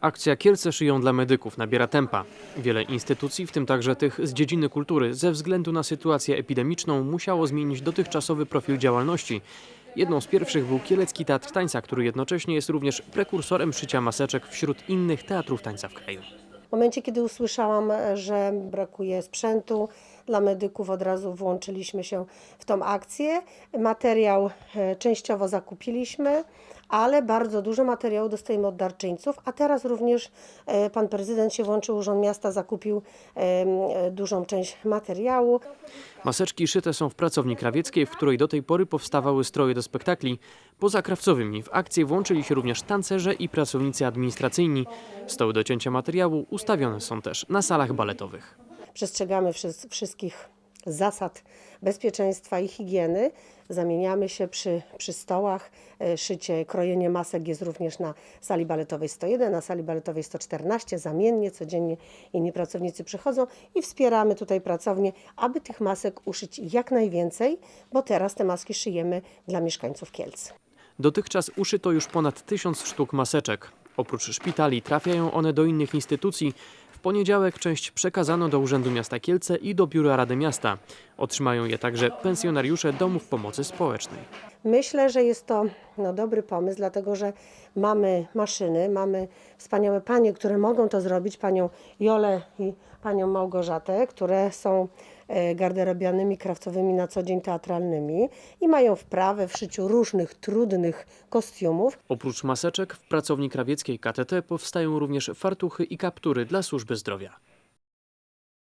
Akcja Kielce szyją dla medyków nabiera tempa. Wiele instytucji, w tym także tych z dziedziny kultury, ze względu na sytuację epidemiczną musiało zmienić dotychczasowy profil działalności. Jedną z pierwszych był Kielecki Teatr Tańca, który jednocześnie jest również prekursorem szycia maseczek wśród innych teatrów tańca w kraju. W momencie, kiedy usłyszałam, e, że brakuje sprzętu dla medyków, od razu włączyliśmy się w tą akcję. Materiał e, częściowo zakupiliśmy, ale bardzo dużo materiału dostajemy od darczyńców, a teraz również e, pan prezydent się włączył, Urząd Miasta zakupił e, dużą część materiału. Maseczki szyte są w pracowni krawieckiej, w której do tej pory powstawały stroje do spektakli. Poza krawcowymi w akcję włączyli się również tancerze i pracownicy administracyjni. Stoły do cięcia materiału ustawione są też na salach baletowych. Przestrzegamy wszys- wszystkich zasad bezpieczeństwa i higieny. Zamieniamy się przy, przy stołach. E, Szycie, krojenie masek jest również na sali baletowej 101, na sali baletowej 114. Zamiennie, codziennie inni pracownicy przychodzą i wspieramy tutaj pracownię, aby tych masek uszyć jak najwięcej, bo teraz te maski szyjemy dla mieszkańców Kielc. Dotychczas uszyto już ponad tysiąc sztuk maseczek. Oprócz szpitali trafiają one do innych instytucji. Poniedziałek część przekazano do Urzędu Miasta Kielce i do Biura Rady Miasta. Otrzymają je także pensjonariusze domów pomocy społecznej. Myślę, że jest to no, dobry pomysł, dlatego że mamy maszyny, mamy wspaniałe panie, które mogą to zrobić, panią Jolę i panią Małgorzatę, które są e, garderobianymi krawcowymi na co dzień teatralnymi i mają wprawę w szyciu różnych trudnych kostiumów. Oprócz maseczek w pracowni krawieckiej KTT powstają również fartuchy i kaptury dla służby zdrowia.